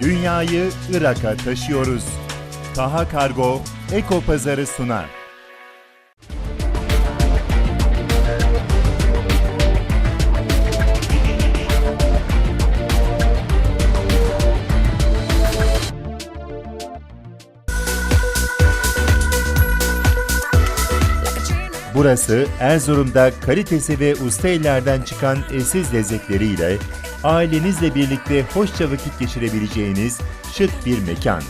Dünyayı Irak'a taşıyoruz. Taha Kargo Eko Pazarı sunar. Burası Erzurum'da kalitesi ve usta ellerden çıkan eşsiz lezzetleriyle ailenizle birlikte hoşça vakit geçirebileceğiniz şık bir mekan.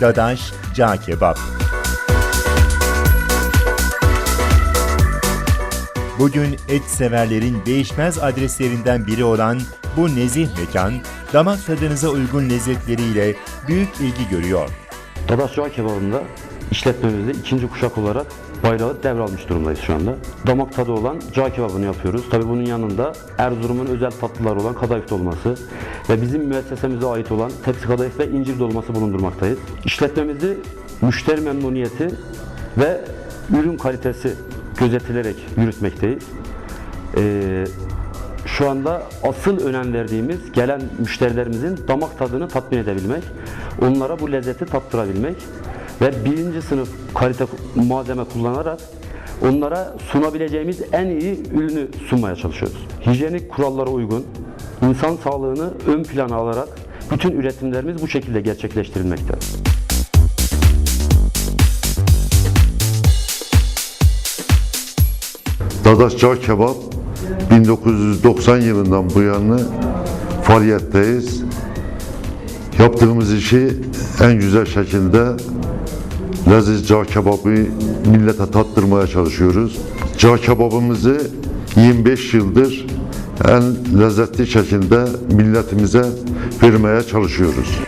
Dadaş Cağ Kebap. Bugün et severlerin değişmez adreslerinden biri olan bu nezih mekan, damak tadınıza uygun lezzetleriyle büyük ilgi görüyor. Dadaş Cağ Kebabı'nda işletmemizde ikinci kuşak olarak bayrağı devralmış durumdayız şu anda. Damak tadı olan cağ kebabını yapıyoruz. Tabii bunun yanında Erzurum'un özel tatlıları olan kadayıf dolması ve bizim müessesemize ait olan tepsi kadayıf ve incir dolması bulundurmaktayız. İşletmemizi müşteri memnuniyeti ve ürün kalitesi gözetilerek yürütmekteyiz. Ee, şu anda asıl önem verdiğimiz gelen müşterilerimizin damak tadını tatmin edebilmek, onlara bu lezzeti tattırabilmek ve birinci sınıf kalite malzeme kullanarak onlara sunabileceğimiz en iyi ürünü sunmaya çalışıyoruz. Hijyenik kurallara uygun, insan sağlığını ön plana alarak bütün üretimlerimiz bu şekilde gerçekleştirilmekte. Dadaş Cağ Kebap 1990 yılından bu yana faaliyetteyiz. Yaptığımız işi en güzel şekilde leziz cağ kebabı millete tattırmaya çalışıyoruz. Cağ kebabımızı 25 yıldır en lezzetli şekilde milletimize vermeye çalışıyoruz.